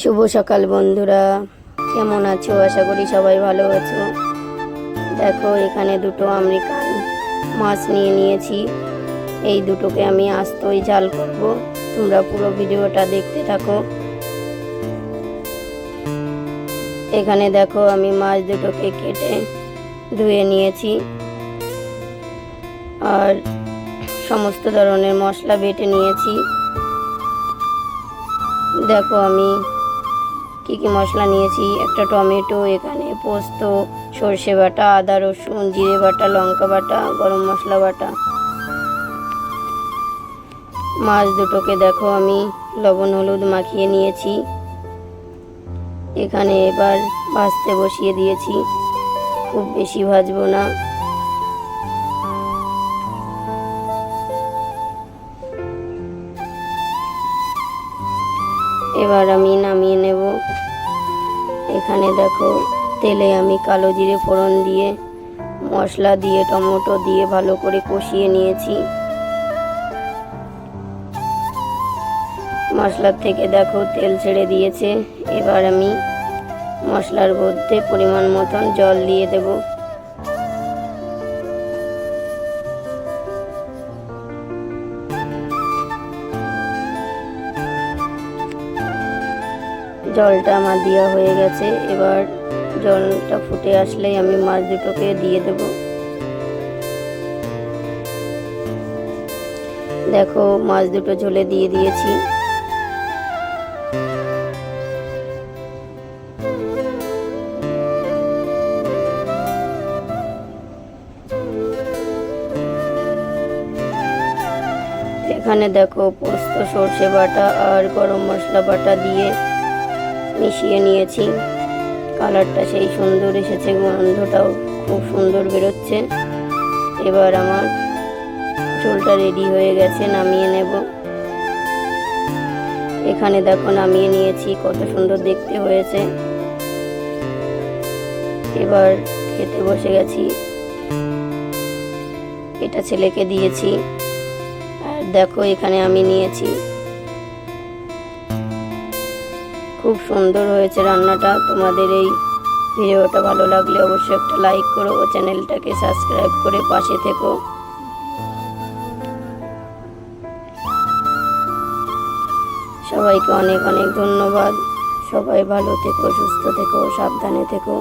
শুভ সকাল বন্ধুরা। কেমন আছো? আশা করি সবাই ভালো আছো। দেখো, এখানে দুটো আমেরিকান মাছ নিয়ে নিয়েছি। এই দুটোকে আমি আস্তই জাল করব। তোমরা পুরো ভিডিওটা দেখতে থাকো। এখানে দেখো, আমি মাছ দুটোকে কেটে ধুয়ে নিয়েছি। আর সমস্ত ধরনের মশলা বেটে নিয়েছি। দেখো, আমি কি কি মশলা নিয়েছি? একটা টমেটো, এখানে পোস্ত, সর্ষে বাটা, আদা, রসুন, জিরে বাটা, লঙ্কা বাটা, গরম মশলা বাটা। মাছ দুটোকে দেখো আমি লবণ, হলুদ মাখিয়ে নিয়েছি। এখানে এবার ভাজতে বসিয়ে দিয়েছি। খুব বেশি ভাজবো না। এবার আমি নামিয়ে নেব। এখানে দেখো, তেলে আমি কালো জিরে ফোড়ন দিয়ে, মশলা দিয়ে, টমেটো দিয়ে ভালো করে কষিয়ে নিয়েছি। মশলার থেকে দেখো, তেল ছেড়ে দিয়েছে। এবার আমি মশলার মধ্যে পরিমাণ মতন জল দিয়ে দেবো। জলটা আমার দেওয়া হয়ে গেছে। এবার জলটা ফুটে আসলেই আমি মাছ দুটোকে দিয়ে দেব। দেখো, মাছ দুটো ঝোলে দিয়ে দিয়েছি। এখানে দেখো পোস্ত, সর্ষে বাটা আর গরম মশলা বাটা দিয়ে মিশিয়ে নিয়েছি। কালারটা সেই সুন্দর এসেছে, গন্ধটাও খুব সুন্দর বেরোচ্ছে। এবার আমার চুলটা রেডি হয়ে গেছে, নামিয়ে নেব। এখানে দেখো নামিয়ে নিয়েছি, কত সুন্দর দেখতে হয়েছে। এবার খেতে বসে গেছি। এটা ছেলেকে দিয়েছি। আর দেখো এখানে আমি নিয়েছি খুব সুন্দর হয়েছে রান্নাটা। তোমাদের এই ভিডিওটা ভালো লাগলে অবশ্যই একটা লাইক করো ও চ্যানেলটাকে সাবস্ক্রাইব করে পাশে থেকো। সবাইকে অনেক অনেক ধন্যবাদ। সবাই ভালো থেকো, সুস্থ থেকো, সাবধানে থেকো।